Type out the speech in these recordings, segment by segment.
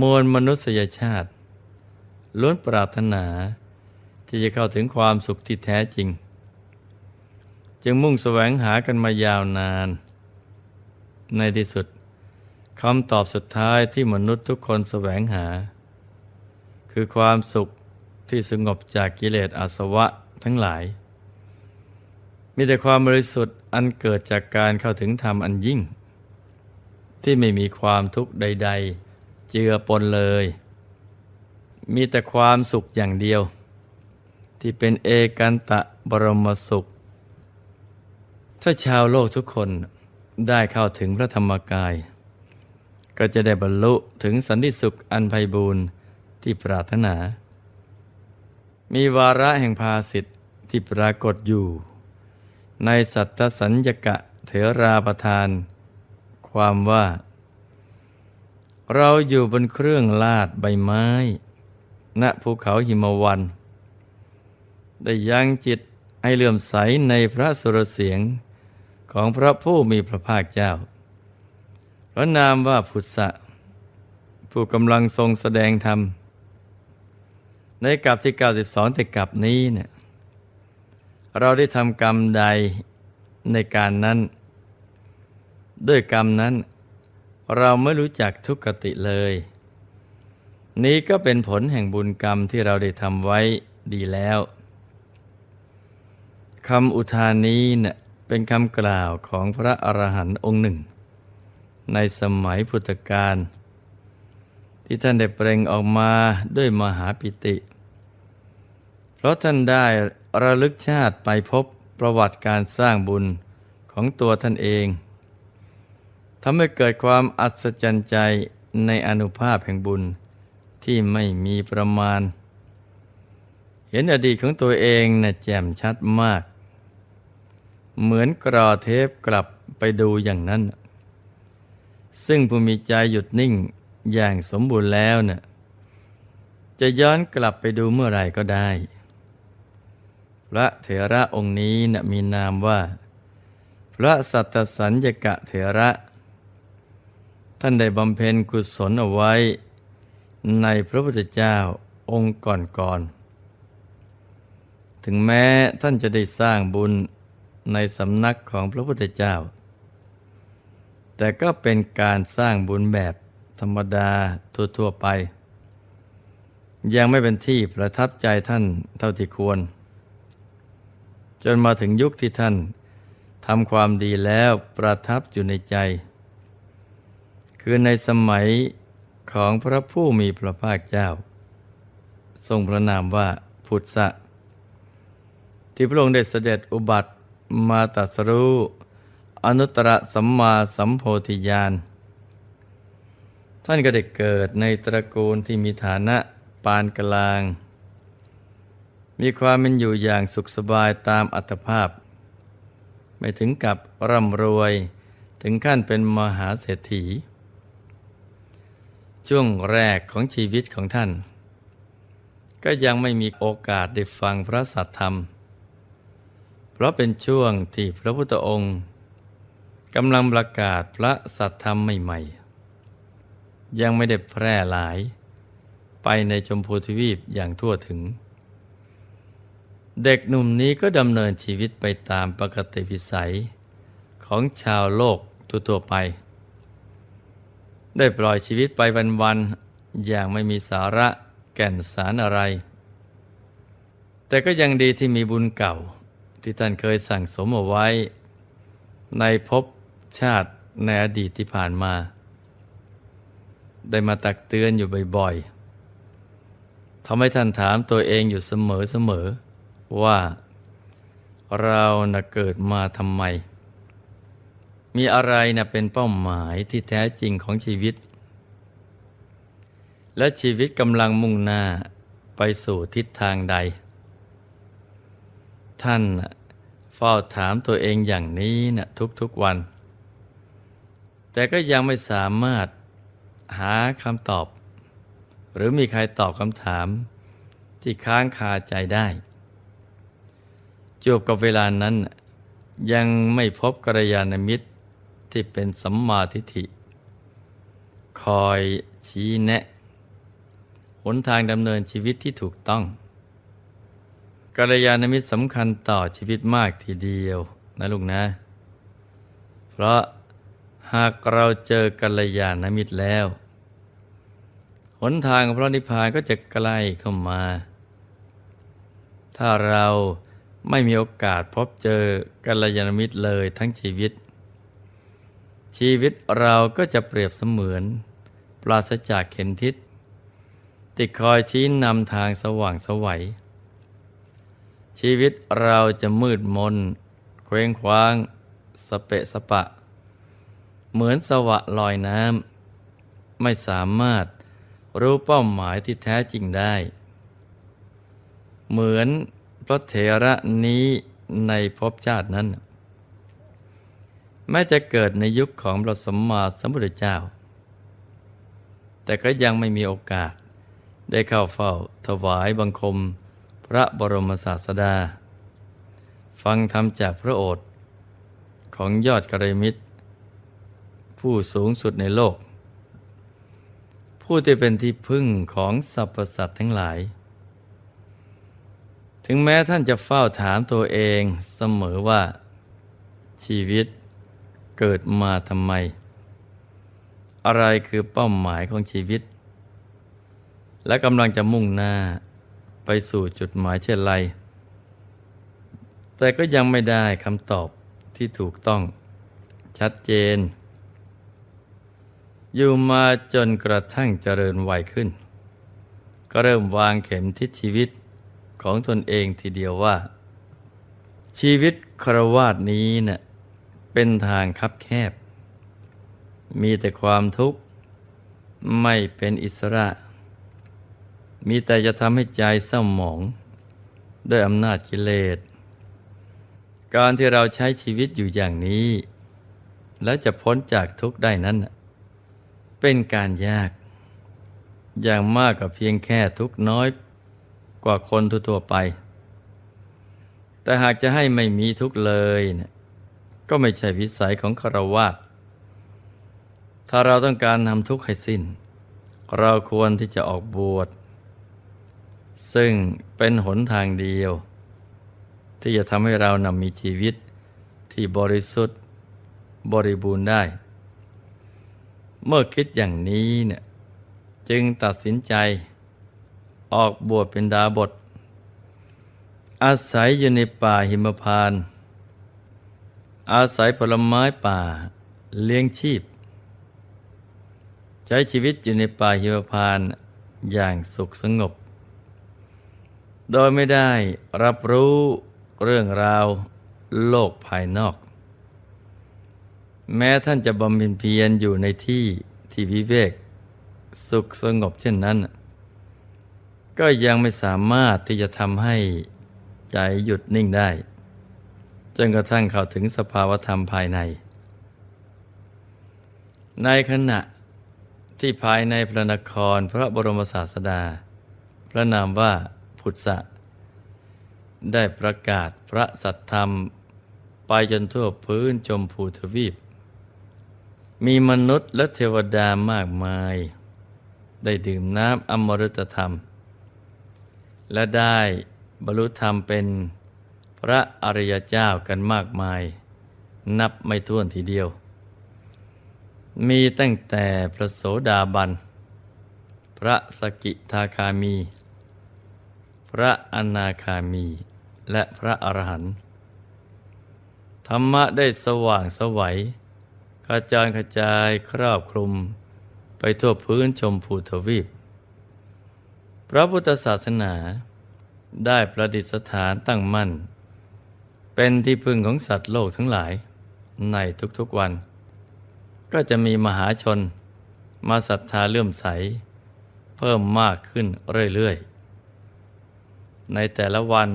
มวลมนุษยชาติ ล้วนปรารถนา ที่จะเข้าถึงความสุขที่แท้จริง จึงมุ่งแสวงหากันมายาวนาน ในที่สุดคำตอบสุดท้ายที่มนุษย์ทุกคนแสวงหา คือความสุขที่สงบจากกิเลสอาสวะทั้งหลาย มีแต่ความบริสุทธิ์อันเกิดจากการเข้าถึงธรรมอันยิ่ง ที่ไม่มีความทุกข์ใด ๆ เจือปนเลย มีแต่ความสุขอย่างเดียว ที่เป็นเอกันตะบรมสุข ถ้าชาวโลกทุกคนได้เข้าถึงพระธรรมกาย ก็จะได้บรรลุถึงสันติสุขอันไพบูรณ์ที่ปรารถนา มีวาระแห่งภาสิทธิ์ที่ปรากฏอยู่ ในสัตตสัญญกะเถราประทาน ความว่า เราอยู่บนเครื่องลาดใบไม้ ณภูเขาหิมวัน ได้ยังจิตให้เลื่อมใสในพระสุรเสียงของพระผู้มีพระภาคเจ้า พระนามว่าพุทธะผู้กำลังทรงแสดงธรรม ในกับที่92แต่กับนี้เนี่ยเราได้ทำกรรมใดในการนั้น ด้วยกรรมนั้น เราไม่รู้จักทุกขติเลย นี้ก็เป็นผลแห่งบุญกรรมที่เราได้ทำไว้ดีแล้วคำอุทานนี้เนะ่ยเป็นคำกล่าวของพระอรหันต์องค์หนึ่ง ในสมัยพุทธกาลที่ท่านได้เปล่งออกมาด้วยมหาปิติ เพราะท่านได้ระลึกชาติไปพบประวัติการสร้างบุญของตัวท่านเอง ทำให้เกิดความอัศจรรย์ใจในอนุภาพแห่งบุญที่ไม่มีประมาณ เห็นอดีตของตัวเองนะ่ะแจ่มชัดมาก เหมือนกรอเทปกลับไปดูอย่างนั้น ซึ่งผู้มีใจหยุดนิ่งอย่างสมบูรณ์แล้วเนะ่ะจะย้อนกลับไปดูเมื่อไหร่ก็ได้ พระเถระองค์นี้นะมีนามว่า พระสัตสัญญกะเถระ ท่านได้บำเพ็ญกุศลเอาไว้ ในพระพุทธเจ้าองค์ก่อนๆ ถึงแม้ท่านจะได้สร้างบุญในสำนักของพระพุทธเจ้า แต่ก็เป็นการสร้างบุญแบบธรรมดาทั่วๆไป ยังไม่เป็นที่ประทับใจท่านเท่าที่ควร จนมาถึงยุคที่ท่านทำความดีแล้วประทับอยู่ในใจ คือในสมัยของพระผู้มีพระภาคเจ้า ทรงพระนามว่าพุทธะที่พระองค์ได้เสด็จอุบัติมาตรัสรู้อนุตตรสัมมาสัมโพธิญาณ ท่านก็ได้เกิดในตระกูลที่มีฐานะปานกลาง มีความเป็นอยู่อย่างสุขสบายตามอัตภาพ ไม่ถึงกับร่ำรวยถึงขั้นเป็นมหาเศรษฐี ช่วงแรกของชีวิตของท่าน ก็ยังไม่มีโอกาสได้ฟังพระสัทธรรม เพราะเป็นช่วงที่พระพุทธองค์กำลังประกาศพระสัทธรรมใหม่ๆ ยังไม่ได้แพร่หลาย ไปในชมพูทวีปอย่างทั่วถึง เด็กหนุ่มนี้ก็ดำเนินชีวิตไปตามปกติวิสัยของชาวโลกทั่วๆไป ได้ปล่อยชีวิตไปวันๆอย่างไม่มีสาระแก่นสารอะไร แต่ก็ยังดีที่มีบุญเก่าที่ท่านเคยสั่งสมเอาไว้ ในภพชาติในอดีตที่ผ่านมา ได้มาตักเตือนอยู่บ่อยๆทำให้ท่านถามตัวเองอยู่เสมอๆว่า เรานะเกิดมาทำไม มีอะไรนะเป็นเป้าหมายที่แท้จริงของชีวิต และชีวิตกำลังมุ่งหน้าไปสู่ทิศทางใด ท่านเฝ้าถามตัวเองอย่างนี้นะทุกๆวัน แต่ก็ยังไม่สามารถหาคำตอบ หรือมีใครตอบคำถามที่ค้างคาใจได้จบกับเวลานั้นยังไม่พบกัลยาณมิตร ที่เป็นสัมมาทิฏฐิ คอยชี้แนะ หนทางดำเนินชีวิตที่ถูกต้องกัลยาณมิตรสำคัญต่อชีวิตมากทีเดียวนะลูกนะ เพราะหากเราเจอกัลยาณมิตรแล้ว หนทางพระนิพพานก็จะใกล้เข้ามา ถ้าเราไม่มีโอกาสพบเจอกัลยาณมิตรเลยทั้งชีวิต ชีวิตเราก็จะเปรียบเสมือน ปราศจากเข็มทิศที่คอยชี้นำทางสว่างสวัย ชีวิตเราจะมืดมน เคว้งคว้าง สเปะสปะ เหมือนสวะลอยน้ำ ไม่สามารถรู้เป้าหมายที่แท้จริงได้ เหมือนพระเถระนี้ในภพชาตินั้น แม้จะเกิดในยุคของพระสมมาสัมพุทธเจ้า แต่ก็ยังไม่มีโอกาส ได้เข้าเฝ้าถวายบังคมพระบรมศาสดา ฟังธรรมจากพระโอษฐ์ของยอดกระมิตร ผู้สูงสุดในโลก ผู้ที่เป็นที่พึ่งของสรรพสัตว์ทั้งหลาย ถึงแม้ท่านจะเฝ้าถามตัวเองเสมอว่าชีวิต เกิดมาทำไม อะไรคือเป้าหมายของชีวิต และกำลังจะมุ่งหน้าไปสู่จุดหมายเช่นไร แต่ก็ยังไม่ได้คำตอบที่ถูกต้องชัดเจน อยู่มาจนกระทั่งเจริญวัยขึ้น ก็เริ่มวางเข็มทิศชีวิตของตนเองทีเดียวว่า ชีวิตครวาสนี้เนะ่ย เป็นทางคับแคบ มีแต่ความทุกข์ ไม่เป็นอิสระ มีแต่จะทำให้ใจเศร้าหมอง ด้วยอำนาจกิเลส การที่เราใช้ชีวิตอยู่อย่างนี้ แล้วจะพ้นจากทุกข์ได้นั้น เป็นการยาก อย่างมากกับเพียงแค่ทุกข์น้อยกว่าคนทั่วไป แต่หากจะให้ไม่มีทุกข์เลยเนี่ย ก็ไม่ใช่วิสัยของคารวะถ้าเราต้องการทำทุกข์ให้สิ้น เราควรที่จะออกบวช ซึ่งเป็นหนทางเดียว ที่จะทำให้เรานำมีชีวิตที่บริสุทธิ์บริบูรณ์ได้ เมื่อคิดอย่างนี้เนี่ยจึงตัดสินใจ ออกบวชเป็นดาบท อาศัยอยู่ในป่าหิมพานต์ อาศัยผลไม้ป่าเลี้ยงชีพ ใช้ชีวิตอยู่ในป่าหิมพานต์อย่างสุขสงบ โดยไม่ได้รับรู้เรื่องราวโลกภายนอก แม้ท่านจะบำเพ็ญเพียรอยู่ในที่ที่วิเวก สุขสงบเช่นนั้น ก็ยังไม่สามารถที่จะทำให้ใจหยุดนิ่งได้ นกระทั่งเข้าถึงสภาวธรรมภายใน ในขณะที่ภายในพระนครพระบรมศาสดา พระนามว่าพุทธะได้ประกาศพระสัทธรรม ไปจนทั่วพื้นจมพูทวีป มีมนุษย์และเทวดามากมาย ได้ดื่มน้ำอมฤตธรรม และได้บรรลุธรรมเป็น พระอริยเจ้ากันมากมาย นับไม่ถ้วนทีเดียว มีตั้งแต่พระโสดาบัน พระสกิทาคามี พระอนาคามี และพระอรหันต์ธรรมะได้สว่างสวัยกระจายกระจายครอบคลุมไปทั่วพื้นชมพูทวีป พระพุทธศาสนาได้ประดิษฐานตั้งมั่น เป็นที่พึ่งของสัตว์โลกทั้งหลายในทุกๆวัน ก็จะมีมหาชน มาศรัทธาเลื่อมใส เพิ่มมากขึ้นเรื่อยๆ ในแต่ละวัน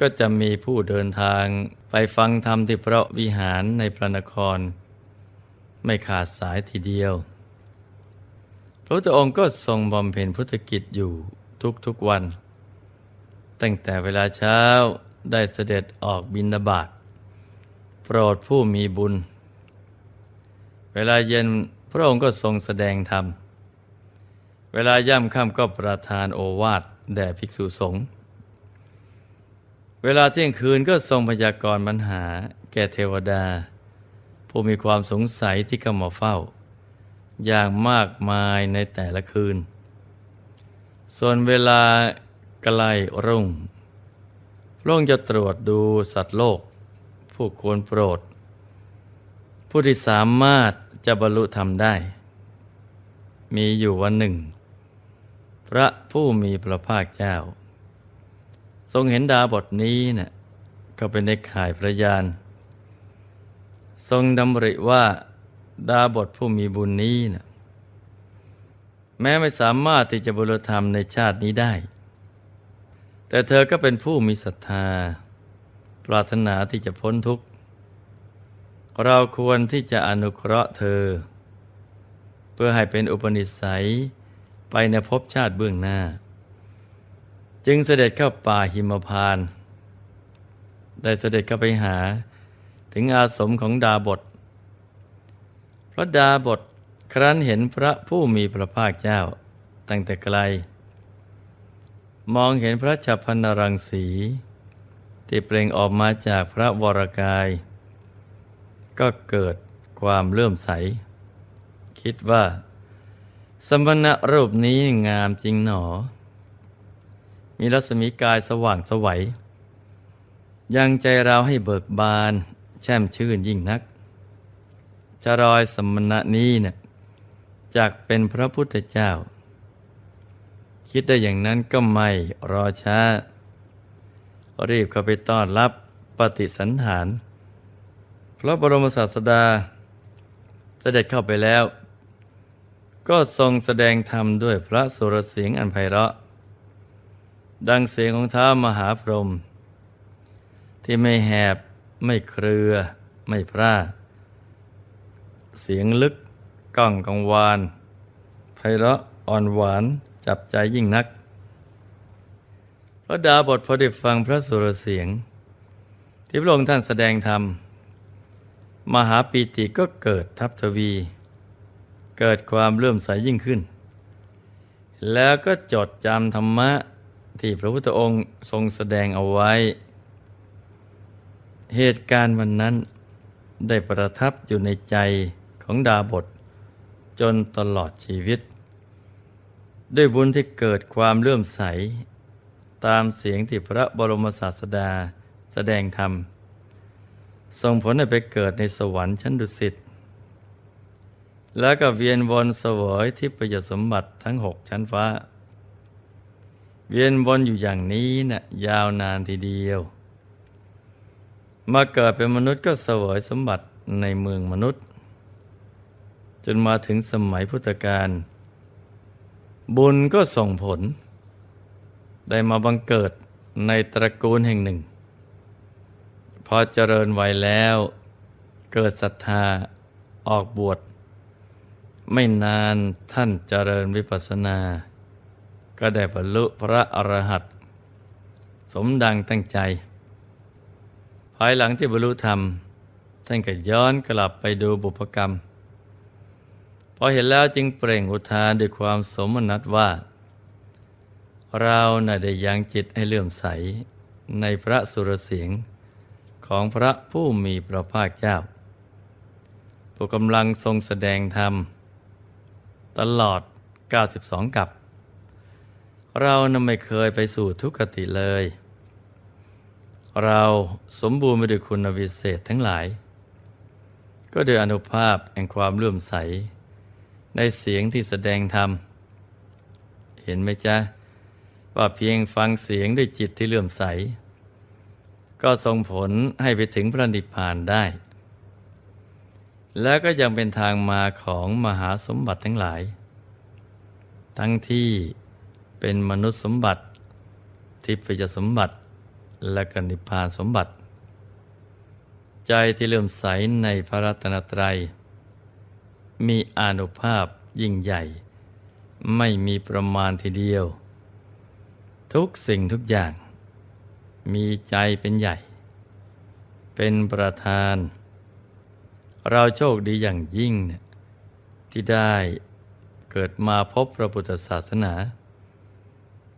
ก็จะมีผู้เดินทางไปฟังธรรมที่พระวิหารในพระนคร ไม่ขาดสายทีเดียว พระพุทธองค์ก็ทรงบำเพ็ญพุทธกิจอยู่ทุกๆวัน ตั้งแต่เวลาเช้า ได้เสด็จออกบินบาตโปรดผู้มีบุญ เวลาเย็นพระองค์ก็ทรงแสดงธรรม เวลาย่ำค่ำก็ประทานโอวาทแด่ภิกษุสงฆ์เวลาเที่ยงคืนก็ทรงพยากรณ์ปัญหาแก่เทวดา ผู้มีความสงสัยที่เข้ามาเฝ้า อย่างมากมายในแต่ละคืน ส่วนเวลาใกล้รุ่ง พระองค์จะตรวจดูสัตว์โลก ผู้ควรโปรด ผู้ที่สามารถจะบรรลุธรรมได้ มีอยู่วันหนึ่ง พระผู้มีพระภาคเจ้า ทรงเห็นดาบทนี้เนะ่ะก็เป็นในข่ายพระยานทรงดำริว่าดาบทผู้มีบุญนี้นะ่ะแม้ไม่สามารถที่จะบรรลุธรรมในชาตินี้ได้ แต่เธอก็เป็นผู้มีศรัทธา ปรารถนาที่จะพ้นทุกข์ เราควรที่จะอนุเคราะห์เธอ เพื่อให้เป็นอุปนิสัยไปในภพชาติเบื้องหน้า จึงเสด็จเข้าป่าหิมพานต์ได้เสด็จเข้าไปหาถึงอาสมของดาบทพระดาบทครั้นเห็นพระผู้มีพระภาคเจ้าตั้งแต่ไกล มองเห็นพระฉัพพนรังสี ที่เปล่งออกมาจากพระวรกาย ก็เกิดความเลื่อมใส คิดว่า สมณะรูปนี้งามจริงหนอ มีรัศมีกายสว่างสวัย ยังใจเราให้เบิกบาน แช่มชื่นยิ่งนักจะรอยสมณะนี้เนะ่ยจากเป็นพระพุทธเจ้า คิดได้อย่างนั้นก็ไม่รอช้า รีบเข้าไปต้อนรับปฏิสันฐาน พระบรมศาสดา เสด็จเข้าไปแล้ว ก็ทรงแสดงธรรมด้วยพระสุรเสียงอันไพเราะ ดังเสียงของท้ามหาพรหมที่ไม่แหบไม่เครือ ไม่พร่า เสียงลึกก้องกังวานไพเราะอ่อนหวาน จับใจยิ่งนัก พระดาบทพอได้ฟังพระสุรเสียง ที่พระองค์ท่านแสดงธรรม มหาปีติก็เกิดทับทวี เกิดความเลื่อมใสยิ่งขึ้น แล้วก็จดจำธรรมะที่พระพุทธองค์ทรงแสดงเอาไว้ เหตุการณ์วันนั้นได้ประทับอยู่ในใจของดาบทจนตลอดชีวิต ด้วยบุญที่เกิดความเลื่อมใส ตามเสียงที่พระบรมศาสดาแสดงธรรม ส่งผลให้ไปเกิดในสวรรค์ชั้นดุสิตแล้วก็เวียนวนเสวยที่ประโยชน์สมบัติทั้งหกชั้นฟ้า เวียนวนอยู่อย่างนี้นะ่ะยาวนานทีเดียว มาเกิดเป็นมนุษย์ก็เสวยสมบัติในเมืองมนุษย์ จนมาถึงสมัยพุทธกาล บุญก็ส่งผล ได้มาบังเกิดในตระกูลแห่งหนึ่ง พอเจริญวัยแล้ว เกิดศรัทธาออกบวช ไม่นานท่านเจริญวิปัสสนา ก็ได้บรรลุพระอรหันต์สมดังตั้งใจ ภายหลังที่บรรลุธรรม ท่านก็ย้อนกลับไปดูบุพกรรม พอเห็นแล้วจึงเปล่งอุทานด้วยความสมนัตว่า เราน่ะได้ยังจิตให้เลื่อมใสในพระสุรเสียงของพระผู้มีพระภาคเจ้า ผู้กำลังทรงแสดงธรรม ตลอด 92 กับ เรานั้นไม่เคยไปสู่ทุกขติเลย เราสมบูรณ์ไปด้วยคุณวิเศษทั้งหลาย ก็โดยอนุภาพแห่งความเลื่อมใส ในเสียงที่แสดงธรรม เห็นไหมจ๊ะ ว่าเพียงฟังเสียงด้วยจิตที่เลื่อมใส ก็ส่งผลให้ไปถึงพระนิพพานได้ แล้วก็ยังเป็นทางมาของมหาสมบัติทั้งหลาย ทั้งที่เป็นมนุษย์สมบัติ ทิพยสมบัติ และก็นิพพานสมบัติ ใจที่เลื่อมใสในพระรัตนตรัย มีอานุภาพยิ่งใหญ่ ไม่มีประมาณทีเดียว ทุกสิ่งทุกอย่าง มีใจเป็นใหญ่ เป็นประธาน เราโชคดีอย่างยิ่งเนี่ยที่ได้เกิดมาพบพระพุทธศาสนา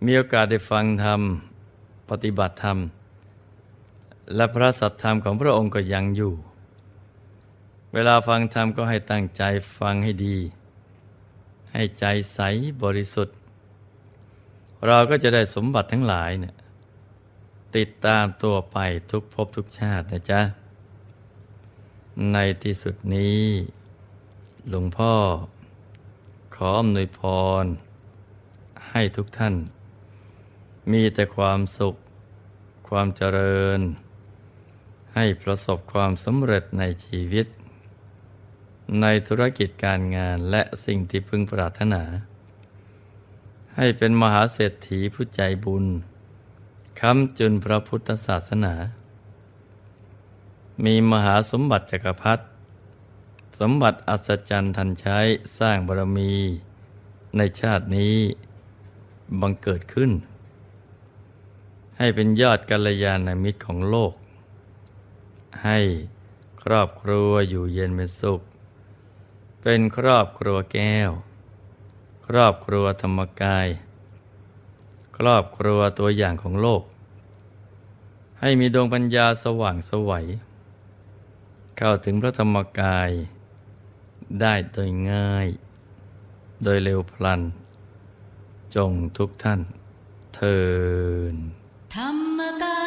มีโอกาสได้ฟังธรรม ปฏิบัติธรรม และพระสัทธรรมของพระองค์ก็ยังอยู่ เวลาฟังธรรมก็ให้ตั้งใจฟังให้ดี ให้ใจใสบริสุทธิ์ เราก็จะได้สมบัติทั้งหลายเนี่ยติดตามตัวไปทุกภพทุกชาตินะจ๊ะ ในที่สุดนี้ หลวงพ่อ ขออำนวยพร ให้ทุกท่าน มีแต่ความสุข ความเจริญ ให้ประสบความสำเร็จในชีวิต ในธุรกิจการงานและสิ่งที่พึงปรารถนา ให้เป็นมหาเศรษฐีผู้ใจบุญค้ำจุนพระพุทธศาสนา มีมหาสมบัติจักรพรรดิสมบัติอัศจรรย์ทันใช้สร้างบารมี ในชาตินี้บังเกิดขึ้น ให้เป็นยอดกัลยาณมิตรของโลก ให้ครอบครัวอยู่เย็นเป็นสุข เป็นครอบครัวแก้ว ครอบครัวธรรมกาย ครอบครัวตัวอย่างของโลก ให้มีดวงปัญญาสว่างสวัย เข้าถึงพระธรรมกาย ได้โดยง่าย โดยเร็วพลัน จงทุกท่านเทินธรรมกาย